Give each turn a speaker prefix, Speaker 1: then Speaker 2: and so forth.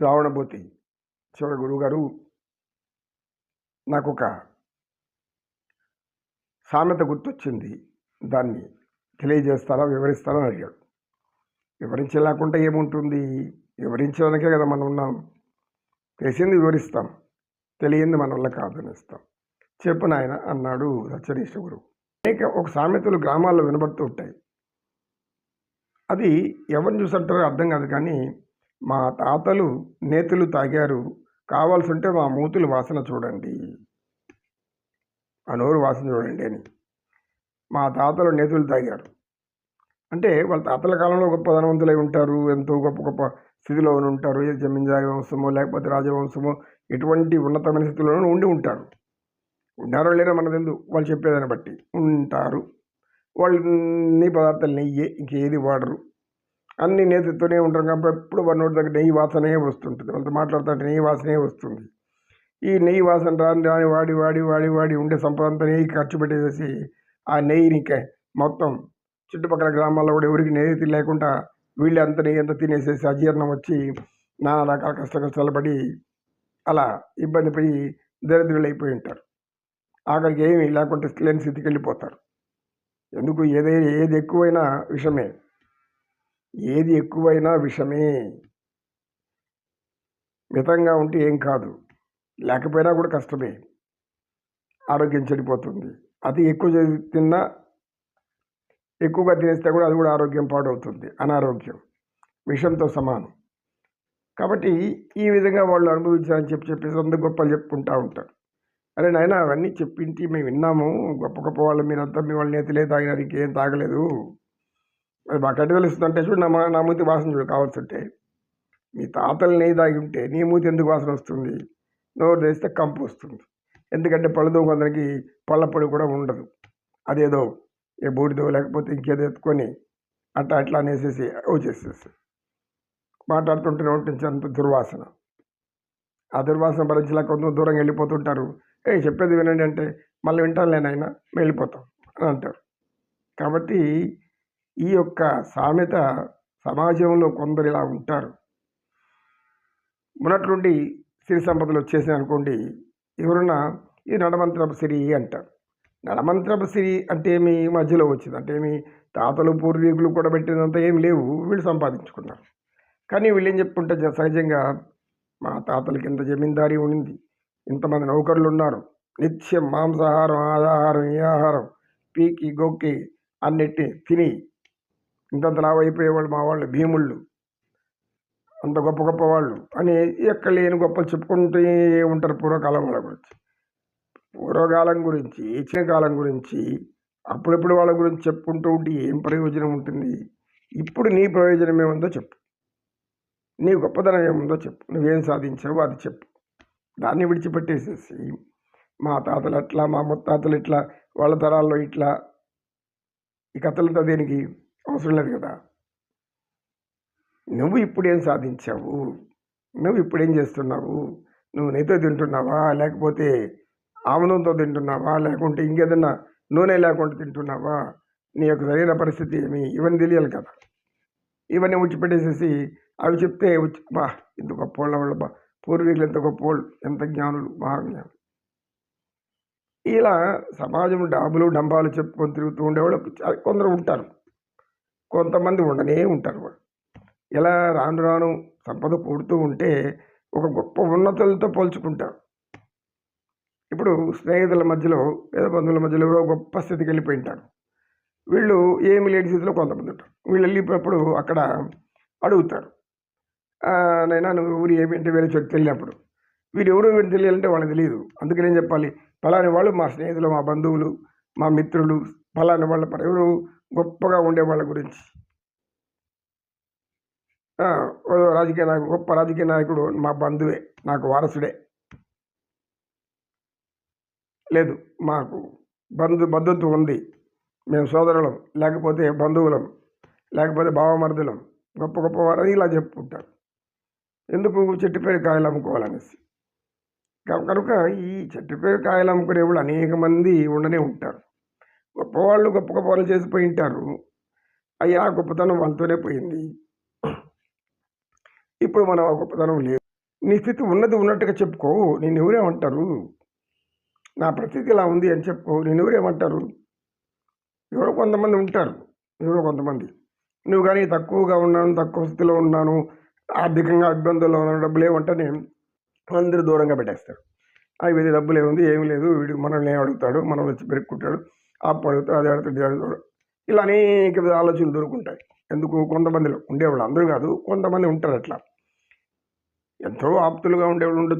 Speaker 1: శ్రావణభూతి చివరి గురువుగారు నాకు ఒక సామెత గుర్తొచ్చింది. దాన్ని తెలియజేస్తారా వివరిస్తారా అని అడిగాడు. వివరించలేకుండా ఏముంటుంది? వివరించడానికే కదా మనం ఉన్నాం. తెలిసింది వివరిస్తాం. తెలియంది మన వల్ల కాదనిస్తాం. చెప్పు నాయన అన్నాడు సత్యనిష్ట గురువు. అనేక ఒక సామెతలు గ్రామాల్లో వినబడుతూ ఉంటాయి. అది ఎవరిని చూసంటారో అర్థం కాదు కానీ మా తాతలు నేతులు తాగారు. కావాల్సి ఉంటే మా మూతులు వాసన చూడండి. ఆ నోరు వాసన చూడండి అని మా తాతలు నేతులు తాగారు. అంటే వాళ్ళ తాతల కాలంలో గొప్ప ధనవంతులై ఉంటారు. ఎంతో గొప్ప గొప్ప స్థితిలో ఉంటారు. ఏ జమీందారి వంశమో లేకపోతే రాజవంశమో ఎటువంటి ఉన్నతమైన స్థితిలోనూ ఉండి ఉంటారు. ఉన్నారో లేరో మనదెందు వాళ్ళు చెప్పేదాన్ని బట్టి ఉంటారు. వాళ్ళు నెయ్యి పదార్థాలు నెయ్యి ఇంకేది వాడరు. అన్ని నేతితోనే ఉంటారు కాబట్టి ఎప్పుడు వాళ్ళ నోటి దగ్గర నెయ్యి వాసనే వస్తుంటుంది. వాళ్ళతో మాట్లాడుతుంటే నెయ్యి వాసనే వస్తుంది. ఈ నెయ్యి వాసన రాని రాని వాడి వాడి వాడి వాడి ఉండే సంపద అంతా నెయ్యి ఖర్చు పెట్టేసేసి ఆ నెయ్యిని మొత్తం చుట్టుపక్కల గ్రామాల్లో కూడా ఎవరికి నెయ్యి లేకుండా వీళ్ళు అంత నెయ్యి అంతా తినేసేసి అజీర్ణం వచ్చి నానా రకాల కష్ట కష్టాలు పడి అలా ఇబ్బంది పడి దరిద్రులు అయిపోయి ఉంటారు. ఆఖరికి ఏమి లేకుంటే లేని స్థితికి వెళ్ళిపోతారు. ఎందుకు? ఏదైనా ఏది ఎక్కువైనా విషమే. ఏది ఎక్కువైనా విషమే. మితంగా ఉంటే ఏం కాదు. లేకపోయినా కూడా కష్టమే. ఆరోగ్యం చెడిపోతుంది. అది ఎక్కువ తిన్నా ఎక్కువగా తినేస్తే కూడా అది కూడా ఆరోగ్యం పాడవుతుంది. అనారోగ్యం. విషంతో సమానం. కాబట్టి ఈ విధంగా వాళ్ళు అనుభవించారని చెప్పి చెప్పేసి అందరు గొప్పలు చెప్పుకుంటూ ఉంటారు. అరే నాయన అవన్నీ చెప్పింటి మేము విన్నాము. గొప్ప గొప్ప వాళ్ళు మీరంతా మీ వాళ్ళ నేతలే తాగినారు ఇంకేం తాగలేదు. అది మాకు ఎట్ట తెలుస్తుందంటే చూడు నా నా మూతి వాసన చూడు కావాల్సి ఉంటే మీ తాతలు నెయ్యి తాగి ఉంటే నీ మూతి ఎందుకు వాసన వస్తుంది? నోరు తెస్తే కంపు వస్తుంది. ఎందుకంటే పళ్ళతో కొందరికి పళ్ళ పొడి కూడా ఉండదు. అదేదో ఏ బూడిదో లేకపోతే ఇంకేదో ఎత్తుకొని అట్లా అట్లా అనేసేసి వచ్చేసేసి మాట్లాడుతుంటే ఉంటుంది అంత దుర్వాసన. ఆ దుర్వాసన భరించలేక కొంత దూరంగా వెళ్ళిపోతుంటారు. ఏ చెప్పేది వినండి అంటే మళ్ళీ వింటాను లేనైనా వెళ్ళిపోతాం అని అంటారు. కాబట్టి ఈ యొక్క సామెత సమాజంలో కొందరు ఇలా ఉంటారు. ఉన్నట్లుండి సిరి సంపదలు వచ్చేసాయి అనుకోండి ఎవరన్నా ఇది నడమంత్రపు సిరి అంటారు. నడమంత్రపు సిరి అంటే ఏమి? మధ్యలో వచ్చింది. అంటే ఏమి? తాతలు పూర్వీకులు కూడా పెట్టినంత ఏం లేవు. వీళ్ళు సంపాదించుకున్నారు కానీ వీళ్ళు ఏం చెప్పుకుంటే సహజంగా మా తాతలకి ఇంత జమీందారీ ఉండింది. ఇంతమంది నౌకర్లు ఉన్నారు. నిత్యం మాంసాహారం ఆహారం ఈ ఆహారం పీకి గొక్కి అన్నిటిని తిని ఇంతంత లావు అయిపోయేవాళ్ళు మా వాళ్ళు భీముళ్ళు. అంత గొప్ప గొప్ప వాళ్ళు. అని ఎక్కడ లేని గొప్పలు చెప్పుకుంటూ ఉంటారు పూర్వకాలం వాళ్ళ గురించి. పూర్వకాలం గురించి ఇచ్చిన కాలం గురించి అప్పుడప్పుడు వాళ్ళ గురించి చెప్పుకుంటూ ఉంటే ఏం ప్రయోజనం ఉంటుంది? ఇప్పుడు నీ ప్రయోజనం ఏముందో చెప్పు. నీ గొప్పతనం ఏముందో చెప్పు. నువ్వేం సాధించావో అది చెప్పు. దాన్ని విడిచిపెట్టేసేసి మా తాతలు అట్లా మా ముత్తాతలు ఇట్లా వాళ్ళ తరాల్లో ఇట్లా. ఈ కథలతో దేనికి? అవసరం లేదు కదా. నువ్వు ఇప్పుడేం సాధించావు? నువ్వు ఇప్పుడేం చేస్తున్నావు? నువ్వు నెయ్యితో తింటున్నావా? లేకపోతే ఆముదంతో తింటున్నావా? లేకుంటే ఇంకేదన్నా నూనె లేకుండా తింటున్నావా? నీ యొక్క శరీర పరిస్థితి ఏమి? ఇవన్నీ తెలియాలి కదా. ఇవన్నీ ఉచ్చిపెట్టేసేసి అవి చెప్తే వచ్చి బా ఇంత గొప్ప వాళ్ళు బా. పూర్వీకులు ఎంత గొప్ప వాళ్ళు ఎంత జ్ఞానులు మహాజ్ఞానులు. ఇలా సమాజం డాబులు డంబాలు చెప్పుకొని తిరుగుతూ ఉండేవాళ్ళు కొందరు ఉంటారు. కొంతమంది ఉండనే ఉంటారు వాళ్ళు. ఇలా రాను రాను సంపద కూడుతూ ఉంటే ఒక గొప్ప ఉన్నతులతో పోల్చుకుంటారు. ఇప్పుడు స్నేహితుల మధ్యలో లేదా బంధువుల మధ్యలో ఎవరో గొప్ప స్థితికి వెళ్ళిపోయి ఉంటారు వీళ్ళు ఏమి లేని స్థితిలో కొంతమంది ఉంటారు. వీళ్ళు వెళ్ళినప్పుడు అక్కడ అడుగుతారు. నైనా నువ్వు ఊరు ఏమిటి వేరే చోటు వెళ్ళినప్పుడు? వీరు ఎవరు వీరు తెలియాలంటే వాళ్ళకి తెలియదు. అందుకని ఏం చెప్పాలి? పలాని వాళ్ళు మా స్నేహితులు మా బంధువులు మా మిత్రులు పలాని వాళ్ళ ఎవరు గొప్పగా ఉండే వాళ్ళ గురించి. ఓ రాజకీయ నాయకుడు గొప్ప రాజకీయ నాయకుడు మా బంధువే నాకు వారసుడే. లేదు మాకు బంధు బంధుత్వం ఉంది. మేము సోదరులం లేకపోతే బంధువులం లేకపోతే భావమర్దులం. గొప్ప గొప్ప వారని ఇలా చెప్పుకుంటారు. ఎందుకు చెట్టుపేరు కాయలు అమ్ముకోవాలనేసి? కనుక ఈ చెట్టుపేరు కాయలు అమ్ముకునే వాళ్ళు అనేక మంది ఉండనే ఉంటారు. గొప్పవాళ్ళు గొప్ప గొప్ప వాళ్ళు చేసిపోయి ఉంటారు అయ్యా గొప్పతనం వాళ్ళతోనే పోయింది. ఇప్పుడు మనం ఆ గొప్పతనం లేదు నీ స్థితి ఉన్నది ఉన్నట్టుగా చెప్పుకో. నేను ఎవరేమంటారు? నా పరిస్థితి ఇలా ఉంది అని చెప్పుకో. నేను ఎవరేమంటారు? ఎవరో కొంతమంది ఉంటారు. ఎవరో కొంతమంది. నువ్వు కానీ తక్కువగా ఉన్నాను తక్కువ స్థితిలో ఉన్నాను ఆర్థికంగా ఇబ్బందుల్లో ఉన్నాను డబ్బులు ఏమంటేనే అందరూ దూరంగా పెట్టేస్తారు. ఆ వీడి డబ్బులు ఏముంది? ఏమి లేదు. వీడు మనల్ని అడుగుతాడు? మనం వచ్చి పెరుక్కుంటాడు. ఆ పడుతుంది అది అడుగుతాడు అడుగుతాడు ఇలా అనేక విధ ఆలోచనలు దొరుకుంటాయి. ఎందుకు? కొంతమందిలో ఉండేవాళ్ళు అందరూ కాదు కొంతమంది ఉంటారు అట్లా. ఎంతో ఆప్తులుగా ఉండేవాళ్ళు ఉండొచ్చు.